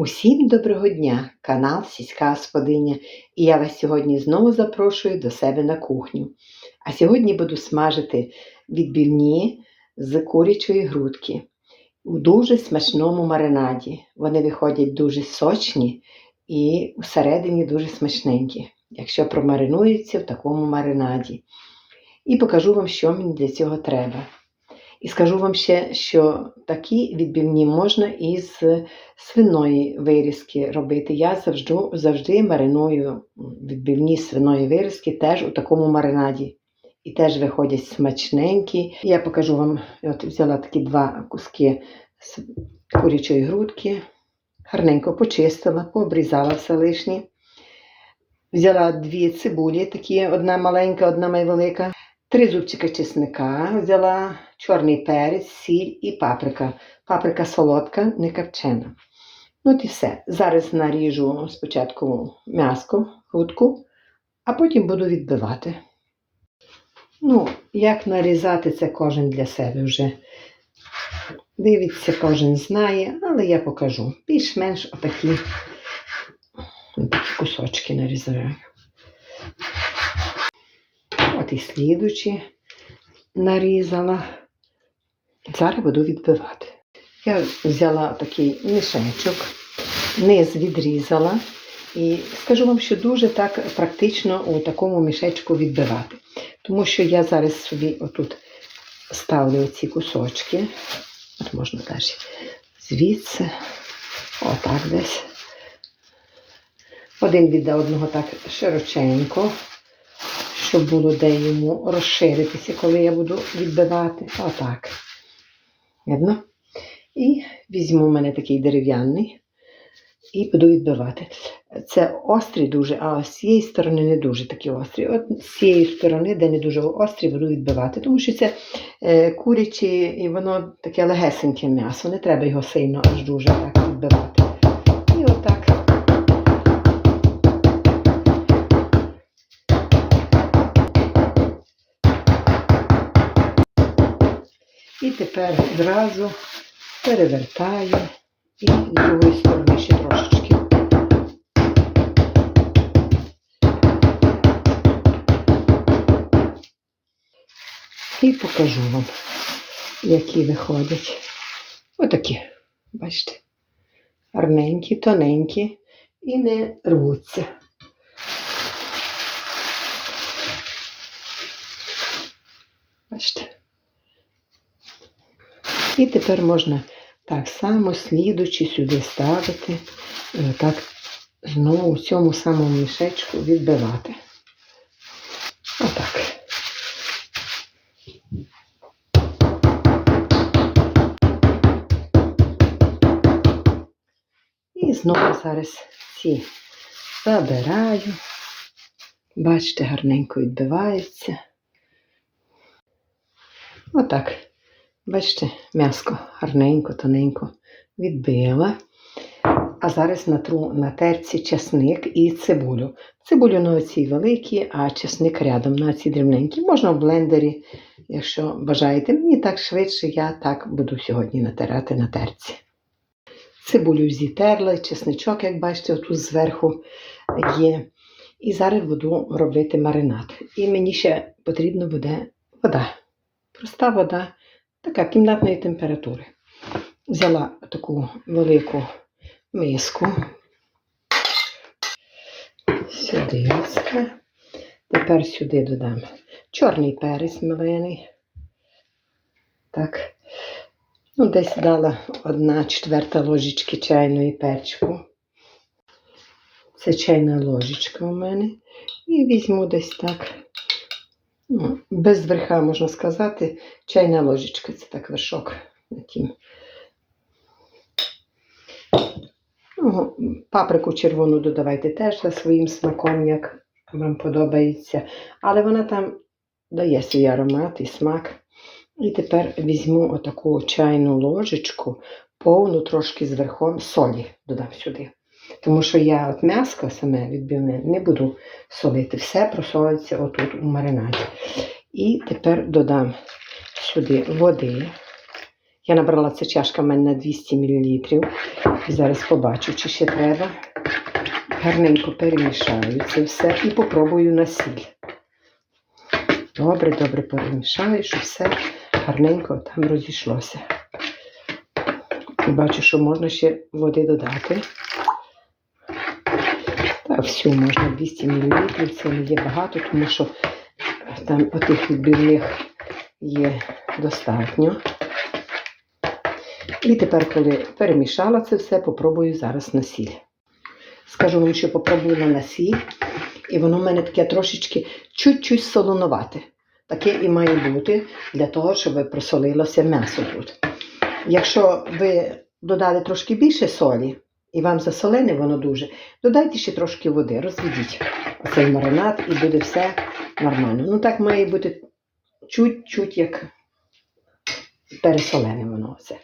Усім доброго дня, канал Сільська Господиня, і я вас сьогодні знову запрошую до себе на кухню. А сьогодні буду смажити відбивні з курячої грудки у дуже смачному маринаді. Вони виходять дуже сочні і всередині дуже смачненькі, якщо промаринуються в такому маринаді. І покажу вам, що мені для цього треба. І скажу вам ще, що такі відбивні можна із свиної вирізки робити. Я завжди, завжди мариную відбивні свиної вирізки теж у такому маринаді. І теж виходять смачненькі. Я покажу вам, от взяла такі два куски курячої грудки, гарненько почистила, пообрізала все лишнє. Взяла дві цибулі, такі одна маленька, одна найвелика. Три зубчика чесника взяла, чорний перець, сіль і паприка. Паприка солодка, не копчена. Ну от і все. Зараз наріжу спочатку м'яско, грудку, а потім буду відбивати. Ну, як нарізати це кожен для себе вже. Дивиться, кожен знає, але я покажу. Більш-менш отакі кусочки нарізаю. І слідучі нарізала. Зараз буду відбивати. Я взяла такий мішечок, низ відрізала. І скажу вам, що дуже так практично у такому мішечку відбивати. Тому що я зараз собі отут ставлю оці кусочки. От можна далі звідси, отак десь. Один від одного так широченько щоб було де йому розширитися, коли я буду відбивати. Отак. Видно? І візьму в мене такий дерев'яний і буду відбивати. Це острий дуже, а з цієї сторони не дуже такі острі. От з цієї сторони, де не дуже острі, буду відбивати. Тому що це е, курячі і воно таке легесеньке м'ясо. Не треба його сильно аж дуже так відбивати. І тепер одразу перевертаю і з другої сторони ще трошечки. І покажу вам, які виходять. Отакі, бачите, гарненькі, тоненькі і не рвуться. Бачите? І тепер можна так само, слідучи сюди ставити, і отак знову в цьому самому мішечку відбивати. Отак. І знову зараз ці забираю. Бачите, гарненько відбивається. Отак. Бачите, м'яско гарненько, тоненько відбила. А зараз натру на терці чесник і цибулю. Цибулю на оцій великій, а чесник рядом на оцій дрібненькій. Можна в блендері, якщо бажаєте. Мені так швидше, я так буду сьогодні натирати на терці. Цибулю зітерла, чесничок, як бачите, отут зверху є. І зараз буду робити маринад. І мені ще потрібна буде вода. Проста вода така кімнатної температури. Взяла таку велику миску. Сюди оце. Тепер сюди додам чорний перець мелений. Так. Ну, десь дала одна четверта ложечки чайної перчику. Це чайна ложечка у мене. І візьму десь так без верха, можна сказати, чайна ложечка. Це так вершок тім. Ну, паприку червону додавайте теж за своїм смаком, як вам подобається. Але вона там дає свій аромат і смак. І тепер візьму отаку чайну ложечку, повну трошки з верхом солі додам сюди. Тому що я от м'яско саме відбивне не буду солити. Все просолиться отут у маринаді. І тепер додам сюди води. Я набрала ця чашка в мене на 200 мл. Зараз побачу, чи ще треба. Гарненько перемішаю це все і попробую на сіль. Добре, добре перемішаю, щоб все гарненько там розійшлося. Бачу, що можна ще води додати. Всю можна 200 мл, це не є багато, тому що там отих відбивних є достатньо. І тепер, коли перемішала це все, попробую зараз на сіль. Скажу вам, що попробувала на сіль, і воно в мене таке трошечки чуть-чуть солонувате. Таке і має бути для того, щоб просолилося м'ясо тут. Якщо ви додали трошки більше солі, і вам засолене воно дуже, додайте ще трошки води, розведіть оцей маринад і буде все нормально. Ну так має бути чуть-чуть як пересолене воно все.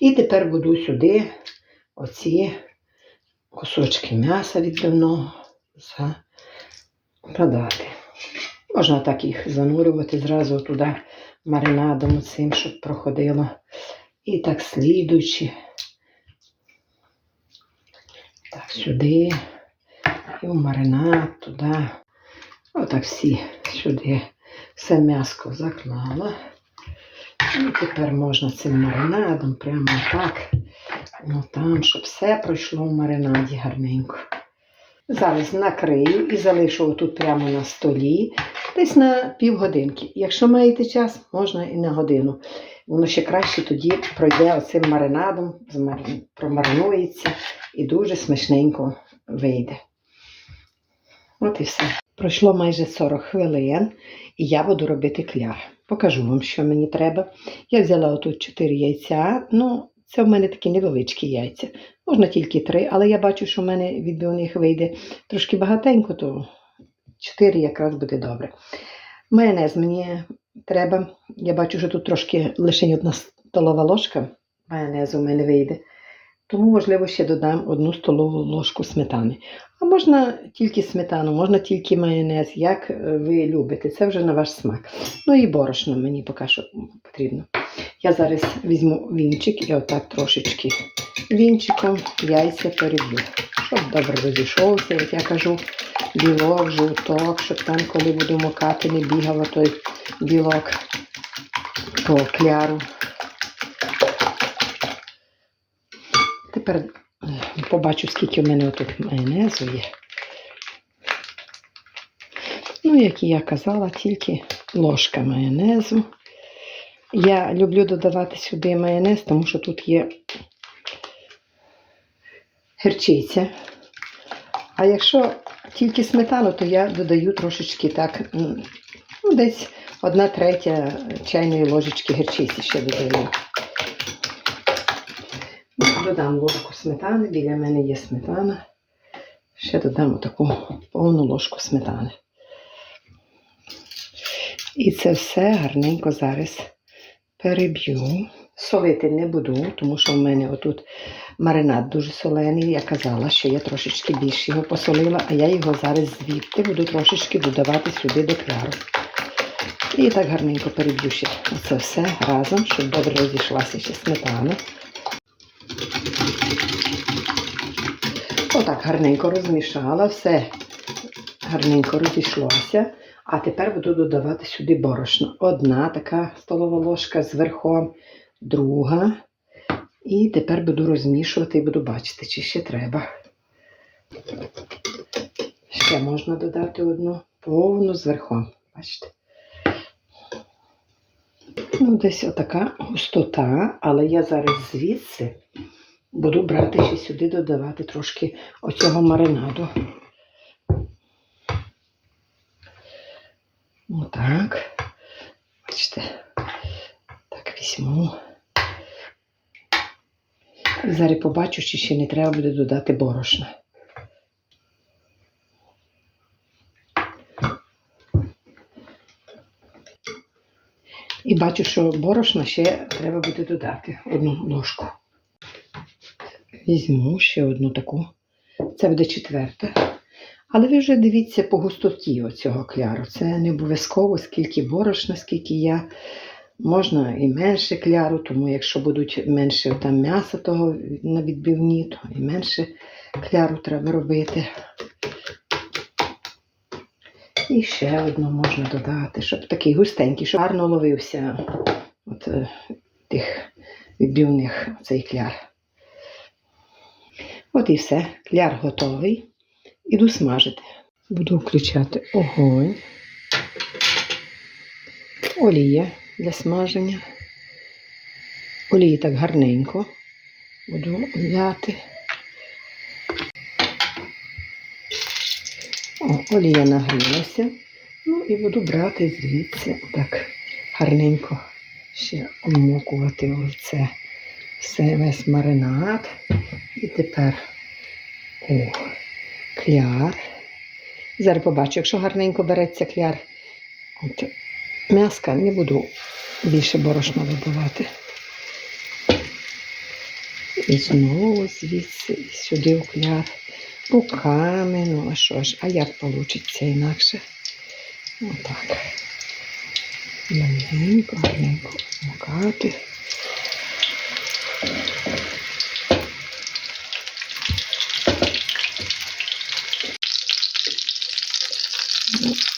І тепер буду сюди оці кусочки м'яса відбивного закладати. Можна так їх занурювати зразу туди маринадом цим, щоб проходило. І так слідуючи. Так, сюди. І в маринад туди. Отак всі сюди все м'яско заклала. І тепер можна цим маринадом прямо так. Ну там, щоб все пройшло в маринаді гарненько. Зараз накрию і залишу тут прямо на столі десь на півгодинки. Якщо маєте час, можна і на годину. Воно ще краще тоді пройде оцим маринадом, промаринується і дуже смачненько вийде. От і все. Пройшло майже 40 хвилин, і я буду робити кляр. Покажу вам, що мені треба. Я взяла отут 4 яйця. Ну, це в мене такі невеличкі яйця. Можна тільки 3, але я бачу, що в мене відбивних вийде трошки багатенько, то 4 якраз буде добре. Майонез мені треба. Я бачу, що тут трошки лише одна столова ложка майонезу в мене вийде. Тому, можливо, ще додам одну столову ложку сметани. А можна тільки сметану, можна тільки майонез, як е, ви любите. Це вже на ваш смак. Ну і борошно мені поки що потрібно. Я зараз візьму вінчик і отак трошечки вінчиком яйця переб'ю. Щоб добре розійшовся, як я кажу, білок, жовток, щоб там, коли буду мокати, не бігав той білок по кляру. Тепер е, побачу, скільки в мене тут майонезу є. Ну, як і я казала, тільки ложка майонезу. Я люблю додавати сюди майонез, тому що тут є гірчиця. А якщо тільки сметану, то я додаю трошечки так, ну, десь одна третя чайної ложечки гірчиці ще додаю. Додам ложку сметани, біля мене є сметана. Ще додам таку повну ложку сметани. І це все гарненько зараз переб'ю. Солити не буду, тому що в мене отут маринад дуже солений. Я казала, що я трошечки більше його посолила, а я його зараз звідти буду трошечки додавати сюди до кляру. І так гарненько переб'ю ще це все разом, щоб добре розійшлася ще сметана. Отак гарненько розмішала, все гарненько розійшлося. А тепер буду додавати сюди борошно. Одна така столова ложка з друга. І тепер буду розмішувати і буду бачити, чи ще треба. Ще можна додати одну повну з верхом. Бачите? Ну, десь отака густота, але я зараз звідси буду брати ще сюди додавати трошки оцього маринаду. Отак. Бачите, так візьму. Зараз побачу, чи ще не треба буде додати борошна. І бачу, що борошна ще треба буде додати одну ложку. Візьму ще одну таку. Це буде четверта. Але ви вже дивіться по густоті оцього кляру. Це не обов'язково, скільки борошна, скільки я Можна і менше кляру, тому якщо будуть менше там м'яса того на відбивні, то і менше кляру треба робити. І ще одну можна додати, щоб такий густенький, щоб гарно ловився от, е, тих відбивних цей кляр. От і все. Кляр готовий. Іду смажити. Буду включати огонь. Олія для смаження. Олії так гарненько. Буду взяти. Олія нагрілася. Ну і буду брати звідси так гарненько ще обмокувати оце все весь маринад. І тепер о, кляр. Зараз побачу, якщо гарненько береться кляр, от, м'яска не буду більше борошна вибивати. І знову звідси і сюди у кляр. Руками, ну а що ж, а як вийде інакше? Отак. Маленько, гарненько макати.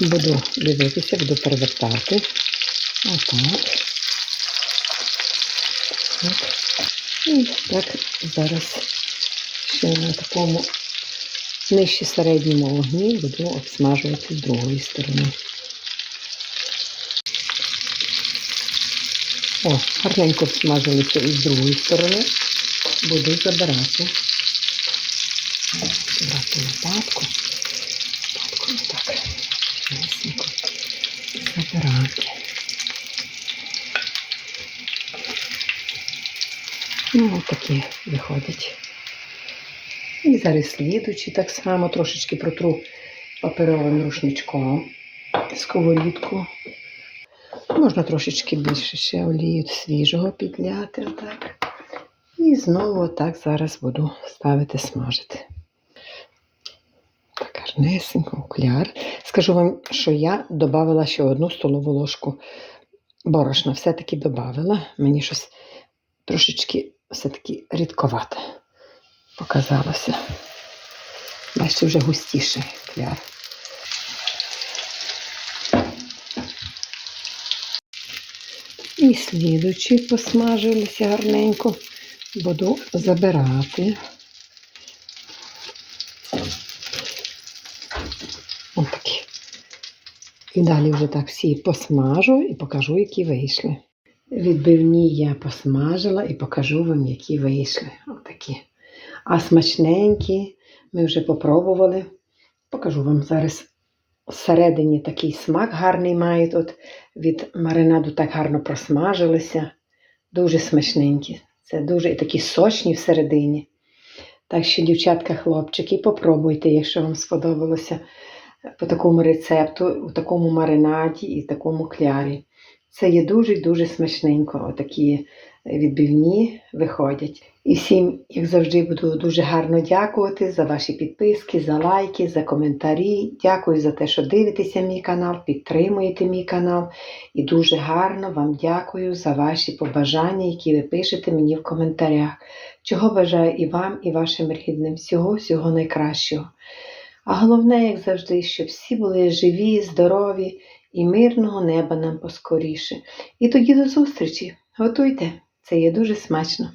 Буду дивитися, буду перевертати. Отак. Так. І так зараз ще на такому нижче середньому вогні буду обсмажувати з другої сторони. О, гарненько обсмажилися і з другої сторони. Буду забирати. Брати лопатку. Лопатку отак. Лесенько. Забирати. Ну, отакі виходять. І зараз слідучі так само трошечки протру паперовим рушничком сковорідку. Можна трошечки більше ще олії свіжого підляти. Отак. І знову отак зараз буду ставити смажити. Так, гарнесенько, окуляр. Скажу вам, що я додала ще одну столову ложку борошна. Все-таки додала. Мені щось трошечки все-таки рідковате показалося. Бачите, вже густіше кляр. І слідучі посмажилися гарненько. Буду забирати. Отакі. І далі вже так всі посмажу і покажу, які вийшли. Відбивні я посмажила і покажу вам, які вийшли. Отакі. А смачненькі ми вже попробували. Покажу вам зараз всередині такий смак гарний мають. От від маринаду так гарно просмажилися. Дуже смачненькі. Це дуже і такі сочні всередині. Так що, дівчатка, хлопчики, попробуйте, якщо вам сподобалося по такому рецепту, у такому маринаді і такому клярі. Це є дуже-дуже смачненько. Отакі відбивні виходять. І всім, як завжди, буду дуже гарно дякувати за ваші підписки, за лайки, за коментарі. Дякую за те, що дивитеся мій канал, підтримуєте мій канал. І дуже гарно вам дякую за ваші побажання, які ви пишете мені в коментарях. Чого бажаю і вам, і вашим рідним. Всього, всього найкращого. А головне, як завжди, щоб всі були живі, здорові і мирного неба нам поскоріше. І тоді до зустрічі. Готуйте, це є дуже смачно.